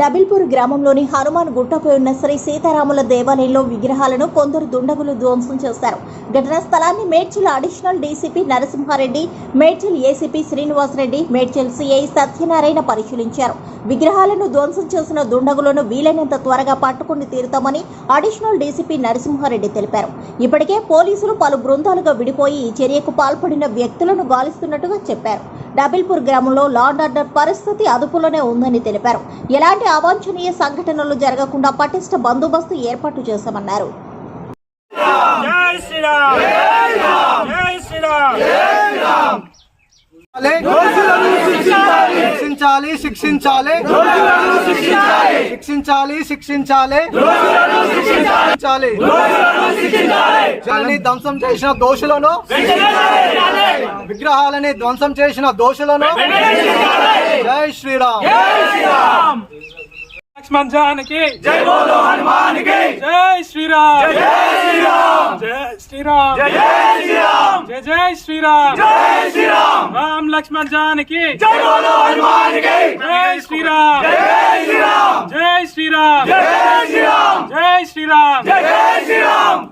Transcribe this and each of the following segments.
డబిల్పూర్ గ్రామంలోని హనుమాన్ గుట్టపై ఉన్న శ్రీ సీతారాముల దేవాలయంలో విగ్రహాలను కొందరు దుండగులు ధ్వంసం చేశారు. ఘటనా స్థలాన్ని Medchal additional DCP Narasimha Reddy Medchal ACP Srinivasa Reddy Medchal CI Satyanarayana పరిశీలించారు. విగ్రహాలను ధ్వంసం చేసిన దుండగులను వీలైనంత త్వరగా పట్టుకుని తీరుతామని అడిషనల్ డీసీపీ నరసింహారెడ్డి తెలిపారు. ఇప్పటికే పోలీసులు పలు బృందాలుగా విడిపోయి ఈ చర్యకు పాల్పడిన వ్యక్తులను గాలిస్తున్నట్టుగా చెప్పారు. డబిల్పూర్ గ్రామంలో లా అండ్ ఆర్డర్ పరిస్థితి అదుపులోనే ఉందని తెలిపారు. ఎలాంటి అవాంఛనీయ సంఘటనలు జరగకుండా పటిష్ట బందోబస్తు ఏర్పాటు చేశామన్నారు. జై శ్రీరామ్! జై శ్రీరామ్! శిక్షించాలి శిక్షించాలి. శిక్షించాలి. శిక్షించాలి శిక్షించాలి. ధ్వంసం చేసిన దోషులను. విగ్రహాలని ధ్వంసం చేసిన దోషులను. జై శ్రీరామ్. లక్ష్మణ్ జానకి. జై బోలో హనుమాన్ జై శ్రీరామ్. జై శ్రీరామ్. జై శ్రీరామ్. जय श्री राम जय श्री राम राम लक्ष्मण जान की जय बोलो हनुमान की जय श्री राम जय श्री राम जय श्री राम जय श्री राम जय श्री राम जय श्री राम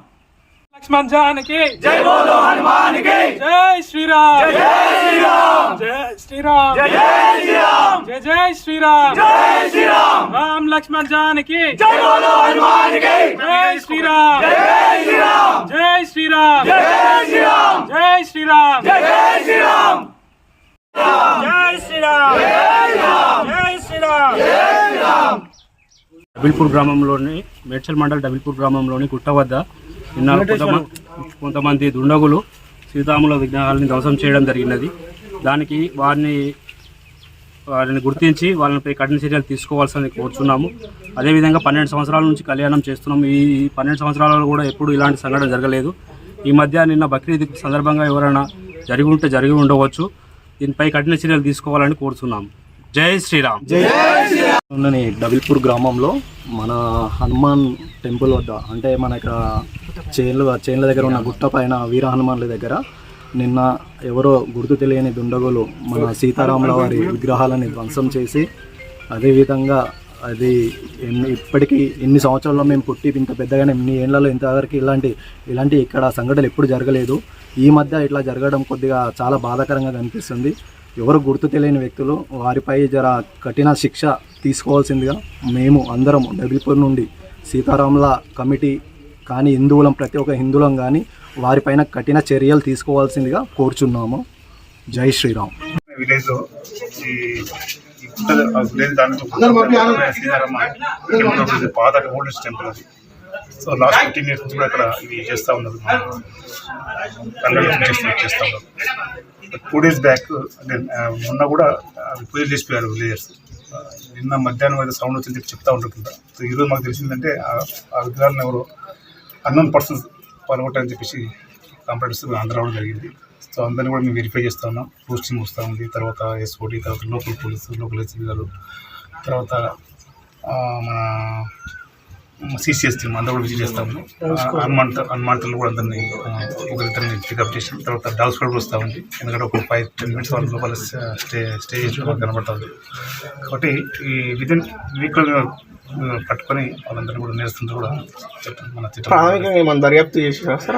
लक्ष्मण जान की जय बोलो हनुमान की जय श्री राम जय श्री राम जय श्री राम जय श्री राम जय जय श्री राम जय श्री राम राम लक्ष्मण जान की जय बोलो हनुमान की जय श्री राम जय శ్రీరామ్. జై శ్రీరామ్. జై శ్రీరామ్. జై శ్రీరామ్. జై శ్రీరామ్. జై శ్రీరామ్. జై శ్రీరామ్. డబిల్పూర్ గ్రామంలోని మేడ్చల్ మండల్ డబిల్పూర్ గ్రామంలోని గుట్ట వద్ద నిన్న కొంతమ- కొంతమంది దుండగులు సీతాముల విగ్రహాలని ధ్వంసం చేయడం జరిగినది. దానికి వారిని వారిని గుర్తించి వాళ్ళపై కఠిన చర్యలు తీసుకోవాల్సింది కోరుచున్నాము. అదేవిధంగా పన్నెండు సంవత్సరాల నుంచి కళ్యాణం చేస్తున్నాము. ఈ పన్నెండు సంవత్సరాలలో కూడా ఎప్పుడు ఇలాంటి సంఘటన జరగలేదు. ఈ మధ్య నిన్న బక్రీద్ సందర్భంగా ఎవరైనా జరిగి ఉంటే జరిగి ఉండవచ్చు. దీనిపై కఠిన చర్యలు తీసుకోవాలని కోరుతున్నాము జై శ్రీరామ్. ఉన్నని డబిల్పూర్ గ్రామంలో మన హనుమాన్ టెంపుల్ వద్ద అంటే మన ఇక్కడ చేన్లు చేన్ల దగ్గర ఉన్న గుట్ట పైన వీర హనుమాన్ల దగ్గర నిన్న ఎవరో గుర్తు తెలియని దుండగులు మన సీతారాముల వారి విగ్రహాలని ధ్వంసం చేసి అదేవిధంగా అది ఎన్ని ఇప్పటికీ ఎన్ని సంవత్సరాల్లో మేము పుట్టి ఇంత పెద్దగానే ఎన్ని ఏళ్ళలో ఇంతవరకు ఇలాంటి ఇలాంటి ఇక్కడ సంఘటనలు ఎప్పుడు జరగలేదు. ఈ మధ్య ఇట్లా జరగడం కొద్దిగా చాలా బాధాకరంగా కనిపిస్తుంది. ఎవరు గుర్తు తెలియని వ్యక్తులు వారిపై జర కఠిన శిక్ష తీసుకోవాల్సిందిగా మేము అందరం డబిల్పూర్ నుండి సీతారాముల కమిటీ కానీ హిందువులం ప్రతి ఒక్క హిందువులం కానీ వారిపైన కఠిన చర్యలు తీసుకోవాల్సిందిగా కోరుచున్నాము. జై శ్రీరామ్. విలేజ్ విలేజ్ దాంట్లో. పాత ఓల్డెస్ట్ టెంపుల్ అది. సో లాస్ట్ ఫిఫ్టీన్ ఇయర్స్ నుంచి కూడా ఇక్కడ ఇది చేస్తూ ఉన్నారు. చేస్తూ చేస్తూ ఉన్నారు. టూ డేస్ బ్యాక్ మొన్న కూడా అవి పూజ చేసిపోయారు విలేజర్స్. నిన్న మధ్యాహ్నం ఏదో సౌండ్ వచ్చింది చెప్పి చెప్తా ఉంటుందా సో ఈరోజు మాకు తెలిసిందంటే ఆ- ఆ విగ్రహాలను ఎవరు అన్నోన్ పర్సన్స్ పాల్గొట్టారని చెప్పేసి కంప్లైంట్స్ అందరూ రావడం జరిగింది. సో అందరిని కూడా మేము వెరిఫై చేస్తా ఉన్నాం పోస్టింగ్ వస్తూ ఉంది. తర్వాత ఎస్ఓటి తర్వాత లోకల్ పోలీసు లోకల్ ఎస్పీ గారు తర్వాత మన సీసీఎస్ టీమ్ అందరూ కూడా విజిట్ చేస్తాము హనుమంత హనుమాన్ కూడా అందరినీ ఒకరిద్దరిని పికప్ చేసాం తర్వాత డాగ్స్ కూడా వస్తూ ఉంది. ఎందుకంటే ఒక ఫైవ్ టెన్ మినిట్స్ వాళ్ళ లోపల స్టే స్టే చేసి కనబడుతుంది కాబట్టి ఈ విదిన్ వీక్లో పట్టుకొని వాళ్ళందరినీ కూడా నేర్చుకుంటూ కూడా మన ప్రాథమికంగా దర్యాప్తు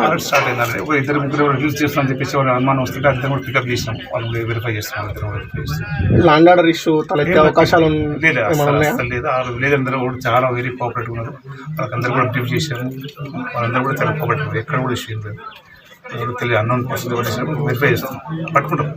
ఆల్రెడీ స్టార్ట్ అయిందండి. ఒక ఇద్దరు ముగ్గురు రిలీజ్ చేస్తామని చెప్పేసి వాళ్ళు అనుమానం వస్తుంటే అందరం కూడా పికప్ చేసినాం. వాళ్ళు వెరిఫై చేస్తున్నాం ఇద్దరు వెరిఫై చేస్తున్నాం ల్యాండ్ ఆర్డర్ ఇష్యూ తలెత్తే అవకాశాలు లేదు అసలు లేదు. ఆ విలేజ్ అందరూ కూడా చాలా వెరీ కోఆపరేటివ్ ఉన్నారు. వాళ్ళందరూ కూడా బ్రీఫ్ చేశారు. వాళ్ళందరూ కూడా చాలా కోఆపరేటివ్ ఎక్కడ కూడా ఇష్యూ లేదు. ఎవరు తెలియదు అన్నోన్ పర్సన్ వెరిఫై చేస్తాం పట్టుకుంటాం.